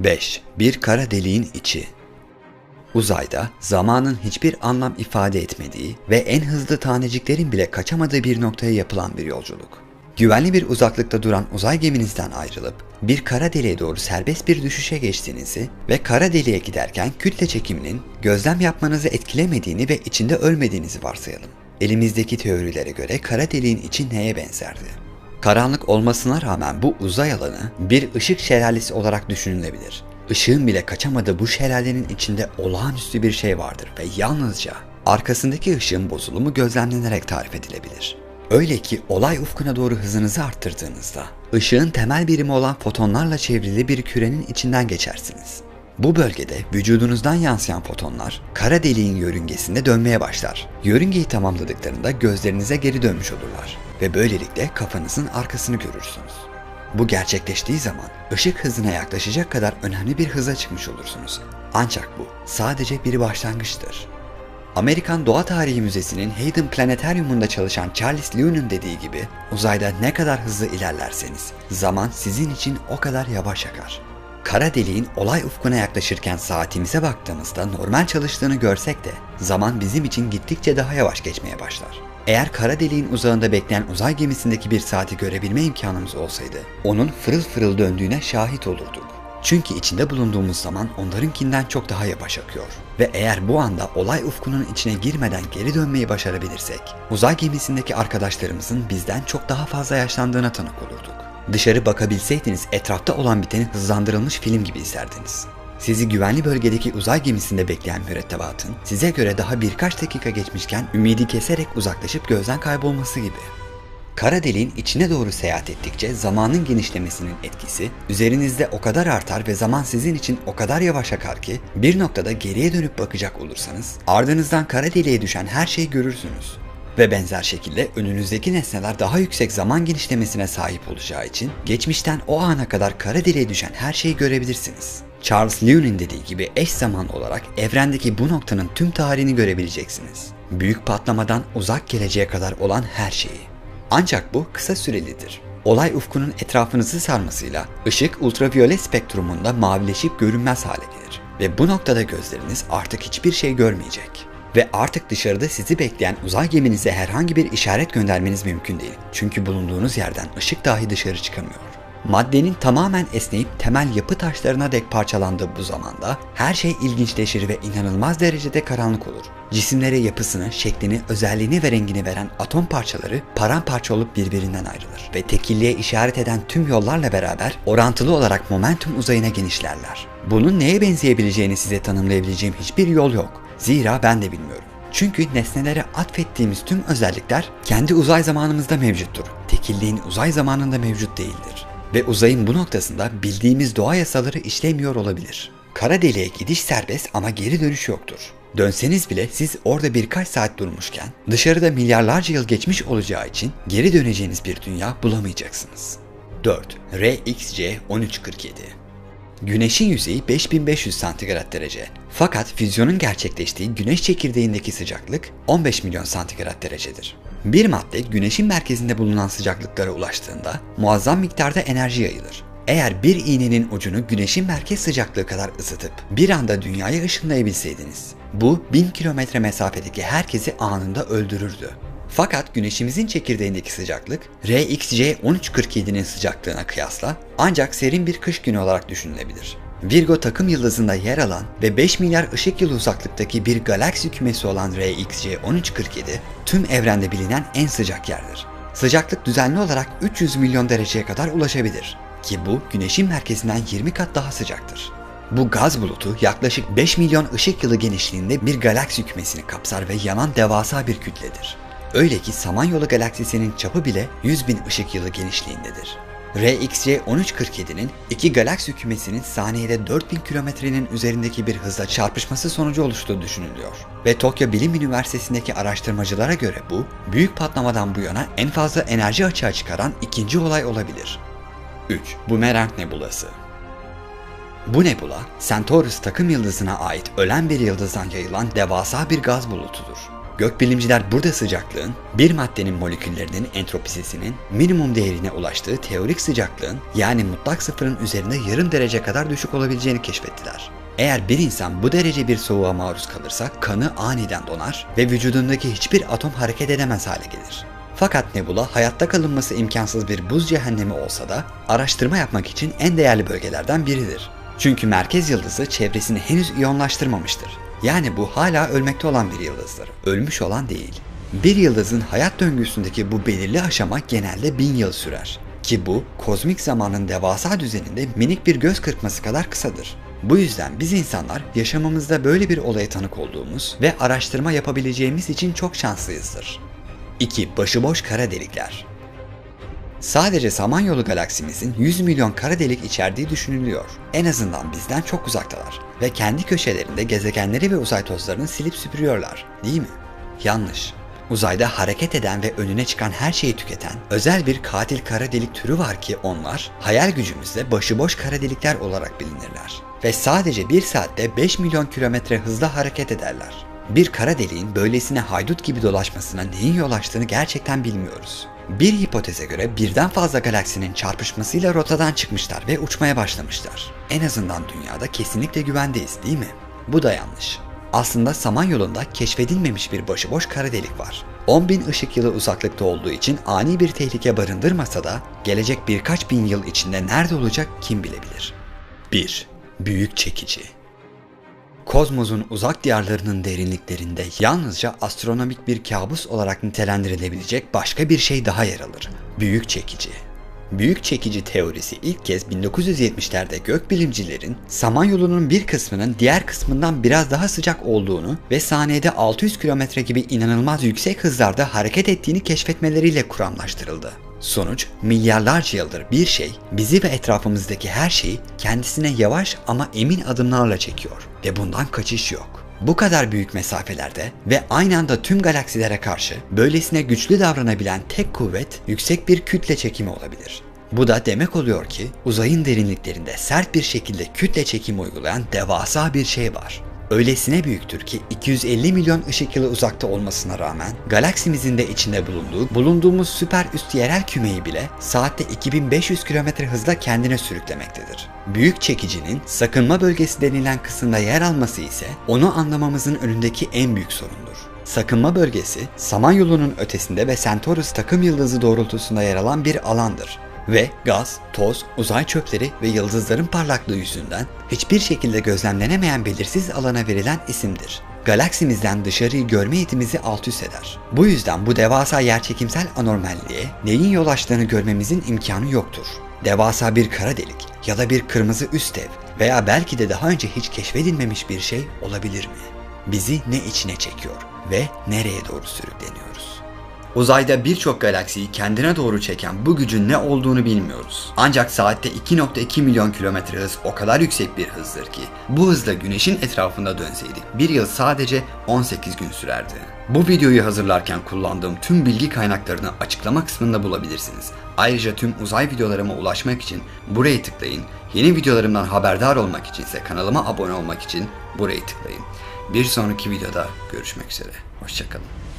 5. Bir kara deliğin içi Uzayda zamanın hiçbir anlam ifade etmediği ve en hızlı taneciklerin bile kaçamadığı bir noktaya yapılan bir yolculuk. Güvenli bir uzaklıkta duran uzay geminizden ayrılıp bir kara deliğe doğru serbest bir düşüşe geçtiğinizi ve kara deliğe giderken kütle çekiminin gözlem yapmanızı etkilemediğini ve içinde ölmediğinizi varsayalım. Elimizdeki teorilere göre kara deliğin içi neye benzerdi? Karanlık olmasına rağmen bu uzay alanı bir ışık şelalesi olarak düşünülebilir. Işığın bile kaçamadığı bu şelalenin içinde olağanüstü bir şey vardır ve yalnızca arkasındaki ışığın bozulumu gözlemlenerek tarif edilebilir. Öyle ki olay ufkuna doğru hızınızı arttırdığınızda ışığın temel birimi olan fotonlarla çevrili bir kürenin içinden geçersiniz. Bu bölgede vücudunuzdan yansıyan fotonlar kara deliğin yörüngesinde dönmeye başlar. Yörüngeyi tamamladıklarında gözlerinize geri dönmüş olurlar ve böylelikle kafanızın arkasını görürsünüz. Bu gerçekleştiği zaman ışık hızına yaklaşacak kadar önemli bir hıza çıkmış olursunuz. Ancak bu sadece bir başlangıçtır. Amerikan Doğa Tarihi Müzesi'nin Hayden Planetarium'unda çalışan Charles Lewin'in dediği gibi uzayda ne kadar hızlı ilerlerseniz zaman sizin için o kadar yavaş akar. Kara deliğin olay ufkuna yaklaşırken saatimize baktığımızda normal çalıştığını görsek de zaman bizim için gittikçe daha yavaş geçmeye başlar. Eğer kara deliğin uzağında bekleyen uzay gemisindeki bir saati görebilme imkanımız olsaydı, onun fırıl fırıl döndüğüne şahit olurduk. Çünkü içinde bulunduğumuz zaman onlarınkinden çok daha yavaş akıyor. Ve eğer bu anda olay ufkunun içine girmeden geri dönmeyi başarabilirsek, uzay gemisindeki arkadaşlarımızın bizden çok daha fazla yaşlandığına tanık olurduk. Dışarı bakabilseydiniz etrafta olan biteni hızlandırılmış film gibi izlerdiniz. Sizi güvenli bölgedeki uzay gemisinde bekleyen mürettebatın size göre daha birkaç dakika geçmişken ümidi keserek uzaklaşıp gözden kaybolması gibi. Kara deliğin içine doğru seyahat ettikçe zamanın genişlemesinin etkisi üzerinizde o kadar artar ve zaman sizin için o kadar yavaş akar ki bir noktada geriye dönüp bakacak olursanız ardınızdan kara deliğe düşen her şeyi görürsünüz. Ve benzer şekilde önünüzdeki nesneler daha yüksek zaman genişlemesine sahip olacağı için geçmişten o ana kadar kara deliğe düşen her şeyi görebilirsiniz. Charles Lewin'in dediği gibi eş zaman olarak evrendeki bu noktanın tüm tarihini görebileceksiniz. Büyük patlamadan uzak geleceğe kadar olan her şeyi. Ancak bu kısa sürelidir. Olay ufkunun etrafınızı sarmasıyla ışık ultraviyole spektrumunda mavileşip görünmez hale gelir. Ve bu noktada gözleriniz artık hiçbir şey görmeyecek. Ve artık dışarıda sizi bekleyen uzay geminize herhangi bir işaret göndermeniz mümkün değil. Çünkü bulunduğunuz yerden ışık dahi dışarı çıkamıyor. Maddenin tamamen esneyip temel yapı taşlarına dek parçalandığı bu zamanda her şey ilginçleşir ve inanılmaz derecede karanlık olur. Cisimlere yapısını, şeklini, özelliğini ve rengini veren atom parçaları paramparça olup birbirinden ayrılır ve tekilliğe işaret eden tüm yollarla beraber orantılı olarak momentum uzayına genişlerler. Bunun neye benzeyebileceğini size tanımlayabileceğim hiçbir yol yok. Zira ben de bilmiyorum. Çünkü nesnelere atfettiğimiz tüm özellikler kendi uzay zamanımızda mevcuttur. Tekilliğin uzay zamanında mevcut değildir. Ve uzayın bu noktasında bildiğimiz doğa yasaları işlemiyor olabilir. Kara deliğe gidiş serbest ama geri dönüş yoktur. Dönseniz bile siz orada birkaç saat durmuşken dışarıda milyarlarca yıl geçmiş olacağı için geri döneceğiniz bir dünya bulamayacaksınız. 4. RxJ 1347 Güneşin yüzeyi 5500 santigrat derece. Fakat füzyonun gerçekleştiği güneş çekirdeğindeki sıcaklık 15 milyon santigrat derecedir. Bir madde güneşin merkezinde bulunan sıcaklıklara ulaştığında muazzam miktarda enerji yayılır. Eğer bir iğnenin ucunu güneşin merkez sıcaklığı kadar ısıtıp bir anda dünyaya ışınlayabilseydiniz, bu 1000 kilometre mesafedeki herkesi anında öldürürdü. Fakat güneşimizin çekirdeğindeki sıcaklık RxJ 1347'nin sıcaklığına kıyasla ancak serin bir kış günü olarak düşünülebilir. Virgo takım yıldızında yer alan ve 5 milyar ışık yılı uzaklıktaki bir galaksi kümesi olan RxJ 1347 tüm evrende bilinen en sıcak yerdir. Sıcaklık düzenli olarak 300 milyon dereceye kadar ulaşabilir ki bu güneşin merkezinden 20 kat daha sıcaktır. Bu gaz bulutu yaklaşık 5 milyon ışık yılı genişliğinde bir galaksi kümesini kapsar ve yanan devasa bir kütledir. Öyle ki Samanyolu galaksisinin çapı bile 100 bin ışık yılı genişliğindedir. RxJ 1347'nin iki galaksi kümesinin saniyede 4000 kilometrenin üzerindeki bir hızla çarpışması sonucu oluştuğu düşünülüyor. Ve Tokyo Bilim Üniversitesi'ndeki araştırmacılara göre bu, büyük patlamadan bu yana en fazla enerji açığa çıkaran ikinci olay olabilir. 3. Bumerang Nebulası Bu nebula, Centaurus takım yıldızına ait ölen bir yıldızdan yayılan devasa bir gaz bulutudur. Gökbilimciler burada sıcaklığın bir maddenin moleküllerinin entropisisinin minimum değerine ulaştığı teorik sıcaklığın yani mutlak sıfırın üzerinde yarım derece kadar düşük olabileceğini keşfettiler. Eğer bir insan bu derece bir soğuğa maruz kalırsa kanı aniden donar ve vücudundaki hiçbir atom hareket edemez hale gelir. Fakat nebula hayatta kalınması imkansız bir buz cehennemi olsa da araştırma yapmak için en değerli bölgelerden biridir. Çünkü merkez yıldızı çevresini henüz iyonlaştırmamıştır. Yani bu hala ölmekte olan bir yıldızdır. Ölmüş olan değil. Bir yıldızın hayat döngüsündeki bu belirli aşama genelde bin yıl sürer. Ki bu kozmik zamanın devasa düzeninde minik bir göz kırpması kadar kısadır. Bu yüzden biz insanlar yaşamımızda böyle bir olaya tanık olduğumuz ve araştırma yapabileceğimiz için çok şanslıyızdır. 2. Başıboş kara delikler. Sadece Samanyolu galaksimizin 100 milyon kara delik içerdiği düşünülüyor. En azından bizden çok uzaktalar ve kendi köşelerinde gezegenleri ve uzay tozlarını silip süpürüyorlar, değil mi? Yanlış. Uzayda hareket eden ve önüne çıkan her şeyi tüketen özel bir katil kara delik türü var ki onlar hayal gücümüzde başıboş kara delikler olarak bilinirler. Ve sadece bir saatte 5 milyon kilometre hızla hareket ederler. Bir kara deliğin böylesine haydut gibi dolaşmasına neyin yol açtığını gerçekten bilmiyoruz. Bir hipoteze göre birden fazla galaksinin çarpışmasıyla rotadan çıkmışlar ve uçmaya başlamışlar. En azından dünyada kesinlikle güvendeyiz değil mi? Bu da yanlış. Aslında Samanyolu'nda keşfedilmemiş bir başıboş kara delik var. 10.000 ışık yılı uzaklıkta olduğu için ani bir tehlike barındırmasa da gelecek birkaç bin yıl içinde nerede olacak kim bilebilir. 1. Büyük çekici Kozmos'un uzak diyarlarının derinliklerinde yalnızca astronomik bir kabus olarak nitelendirilebilecek başka bir şey daha yer alır. Büyük çekici. Büyük çekici teorisi ilk kez 1970'lerde gökbilimcilerin Samanyolu'nun bir kısmının diğer kısmından biraz daha sıcak olduğunu ve saniyede 600 kilometre gibi inanılmaz yüksek hızlarda hareket ettiğini keşfetmeleriyle kuramlaştırıldı. Sonuç milyarlarca yıldır bir şey bizi ve etrafımızdaki her şeyi kendisine yavaş ama emin adımlarla çekiyor ve bundan kaçış yok. Bu kadar büyük mesafelerde ve aynı anda tüm galaksilere karşı böylesine güçlü davranabilen tek kuvvet yüksek bir kütle çekimi olabilir. Bu da demek oluyor ki uzayın derinliklerinde sert bir şekilde kütle çekimi uygulayan devasa bir şey var. Öylesine büyüktür ki 250 milyon ışık yılı uzakta olmasına rağmen galaksimizin de içinde bulunduğu bulunduğumuz süper üst yerel kümeyi bile saatte 2500 km hızla kendine sürüklemektedir. Büyük çekicinin sakınma bölgesi denilen kısımda yer alması ise onu anlamamızın önündeki en büyük sorundur. Sakınma bölgesi Samanyolu'nun ötesinde ve Centaurus takım yıldızı doğrultusunda yer alan bir alandır ve gaz, toz, uzay çöpleri ve yıldızların parlaklığı yüzünden hiçbir şekilde gözlemlenemeyen belirsiz alana verilen isimdir. Galaksimizden dışarıyı görme yetimizi alt üst eder. Bu yüzden bu devasa yerçekimsel anormalliğe neyin yol açtığını görmemizin imkanı yoktur. Devasa bir kara delik ya da bir kırmızı üst dev veya belki de daha önce hiç keşfedilmemiş bir şey olabilir mi? Bizi ne içine çekiyor ve nereye doğru sürükleniyoruz? Uzayda birçok galaksiyi kendine doğru çeken bu gücün ne olduğunu bilmiyoruz. Ancak saatte 2.2 milyon kilometre hız o kadar yüksek bir hızdır ki bu hızla güneşin etrafında dönseydik bir yıl sadece 18 gün sürerdi. Bu videoyu hazırlarken kullandığım tüm bilgi kaynaklarını açıklama kısmında bulabilirsiniz. Ayrıca tüm uzay videolarıma ulaşmak için burayı tıklayın. Yeni videolarımdan haberdar olmak için ise kanalıma abone olmak için burayı tıklayın. Bir sonraki videoda görüşmek üzere. Hoşçakalın.